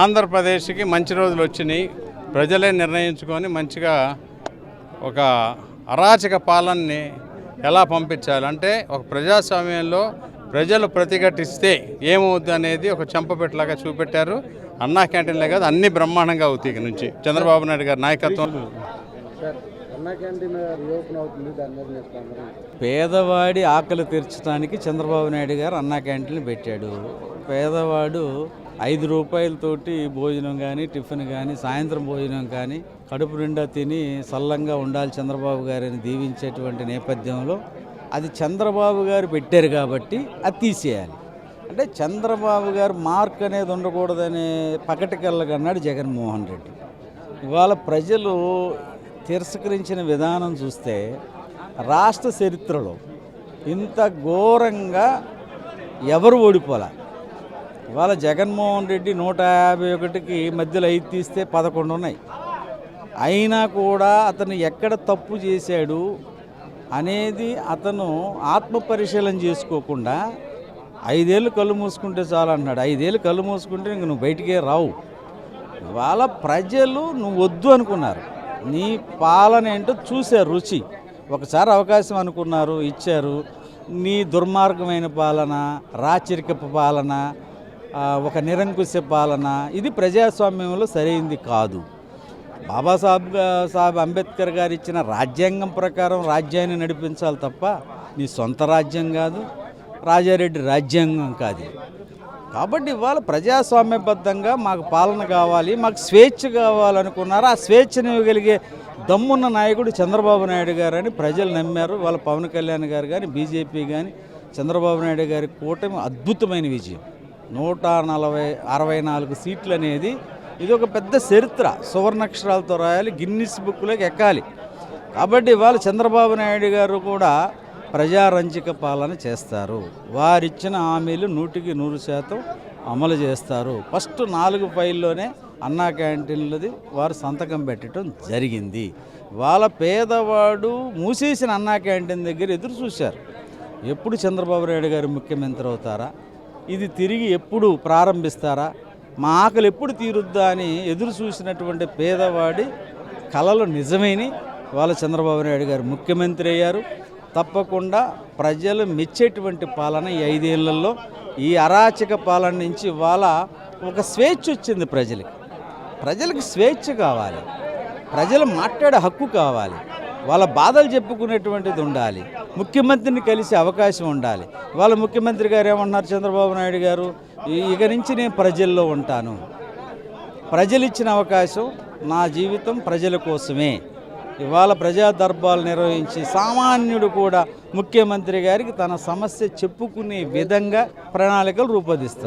ఆంధ్రప్రదేశ్కి మంచి రోజులు వచ్చినాయి. ప్రజలే నిర్ణయించుకొని మంచిగా ఒక అరాచక పాలనని ఎలా పంపించాలి? అంటే ఒక ప్రజాస్వామ్యంలో ప్రజలు ప్రతిఘటిస్తే ఏమవుద్ది అనేది ఒక చెంపపెట్టలాగా చూపెట్టారు. అన్నా క్యాంటీన్లే కాదు అన్ని బ్రహ్మాండంగా అవుతాయి ఇక నుంచి. చంద్రబాబు నాయుడు గారి నాయకత్వం. పేదవాడి ఆకలి తీర్చడానికి చంద్రబాబు నాయుడు గారు అన్నా క్యాంటీన్లు పెట్టాడు. పేదవాడు ఐదు రూపాయలతోటి భోజనం కానీ టిఫిన్ కానీ సాయంత్రం భోజనం కానీ కడుపు నిండా తిని సల్లంగా ఉండాలి చంద్రబాబు గారిని దీవించేటువంటి నేపథ్యంలో అది చంద్రబాబు గారు పెట్టారు కాబట్టి అది తీసేయాలి. అంటే చంద్రబాబు గారు మార్క్ అనేది ఉండకూడదనే పకటికెళ్ళగన్నాడు జగన్మోహన్ రెడ్డి. ఇవాళ ప్రజలు తిరస్కరించిన విధానం చూస్తే రాష్ట్ర చరిత్రలో ఇంత ఘోరంగా ఎవరు ఓడిపోలే? ఇవాళ జగన్మోహన్ రెడ్డి నూట యాభై ఒకటికి మధ్యలో ఐదు తీస్తే పదకొండు ఉన్నాయి. అయినా కూడా అతను ఎక్కడ తప్పు చేశాడు అనేది అతను ఆత్మ పరిశీలన చేసుకోకుండా ఐదేళ్ళు కళ్ళు మూసుకుంటే చాలు అంటున్నాడు ఐదేళ్ళు కళ్ళు మూసుకుంటే ఇంక నువ్వు బయటికే రావు. ఇవాళ ప్రజలు నువ్వు వద్దు అనుకున్నారు. నీ పాలన ఏంటో చూశారు రుచి. ఒకసారి అవకాశం అనుకున్నారు ఇచ్చారు. నీ దుర్మార్గమైన పాలన రాచరికపు పాలన ఒక నిరంకుశ పాలన ఇది ప్రజాస్వామ్యంలో సరైంది కాదు. బాబాసాహెబ్ సాహెబ్ అంబేద్కర్ గారు ఇచ్చిన రాజ్యాంగం ప్రకారం రాజ్యాన్ని నడిపించాలి తప్ప నీ సొంత రాజ్యం కాదు రాజారెడ్డి రాజ్యాంగం కాదు కాబట్టి ఇవాళ ప్రజాస్వామ్యబద్ధంగా మాకు పాలన కావాలి మాకు స్వేచ్ఛ కావాలనుకున్నారు. ఆ స్వేచ్ఛను ఇవ్వగలిగే దమ్మున్న నాయకుడు చంద్రబాబు నాయుడు గారు అని ప్రజలు నమ్మారు. వాళ్ళ పవన్ కళ్యాణ్ గారు కానీ బీజేపీ కానీ చంద్రబాబు నాయుడు గారి కూటమి అద్భుతమైన విజయం. నూట నలభై అరవై నాలుగు సీట్లు అనేది ఇది ఒక పెద్ద చరిత్ర. సువర్ణక్షరాలతో రాయాలి గిన్నిస్ బుక్లోకి ఎక్కాలి. కాబట్టి ఇవాళ చంద్రబాబు నాయుడు గారు కూడా ప్రజారంచిక పాలన చేస్తారు. వారిచ్చిన హామీలు నూటికి నూరు శాతం అమలు చేస్తారు. ఫస్ట్ నాలుగు ఫైల్లోనే అన్నా క్యాంటీన్లది వారు సంతకం పెట్టడం జరిగింది. వాళ్ళ పేదవాడు మూసేసిన అన్నా క్యాంటీన్ దగ్గర ఎదురు చూశారు. ఎప్పుడు చంద్రబాబు నాయుడు గారు ముఖ్యమంత్రి అవుతారా? ఇది తిరిగి ఎప్పుడు ప్రారంభిస్తారా? మా ఆకలి ఎప్పుడు తీరుద్దా అని ఎదురు చూసినటువంటి పేదవాడి కళలు నిజమేని. వాళ్ళ చంద్రబాబు నాయుడు గారు ముఖ్యమంత్రి అయ్యారు. తప్పకుండా ప్రజలు మెచ్చేటువంటి పాలన ఈ ఐదేళ్ళలో. ఈ అరాచక పాలన నుంచి వాళ్ళ ఒక స్వేచ్ఛ వచ్చింది ప్రజలకి. ప్రజలకు స్వేచ్ఛ కావాలి. ప్రజలు మాట్లాడే హక్కు కావాలి. వాళ్ళ బాధలు చెప్పుకునేటువంటిది ఉండాలి. ముఖ్యమంత్రిని కలిసే అవకాశం ఉండాలి. వాళ్ళ ముఖ్యమంత్రి గారు ఏమన్నారు చంద్రబాబు నాయుడు గారు? "ఈ- ఇక నుంచి నేను ప్రజల్లో ఉంటాను. ప్రజలు ఇచ్చిన అవకాశం నా జీవితం ప్రజల కోసమే. ఇవాళ ప్రజా దర్బాలు నిర్వహించి సామాన్యుడు కూడా ముఖ్యమంత్రి గారికి తన సమస్య చెప్పుకునే విధంగా ప్రణాళికలు రూపొందిస్తున్నారు.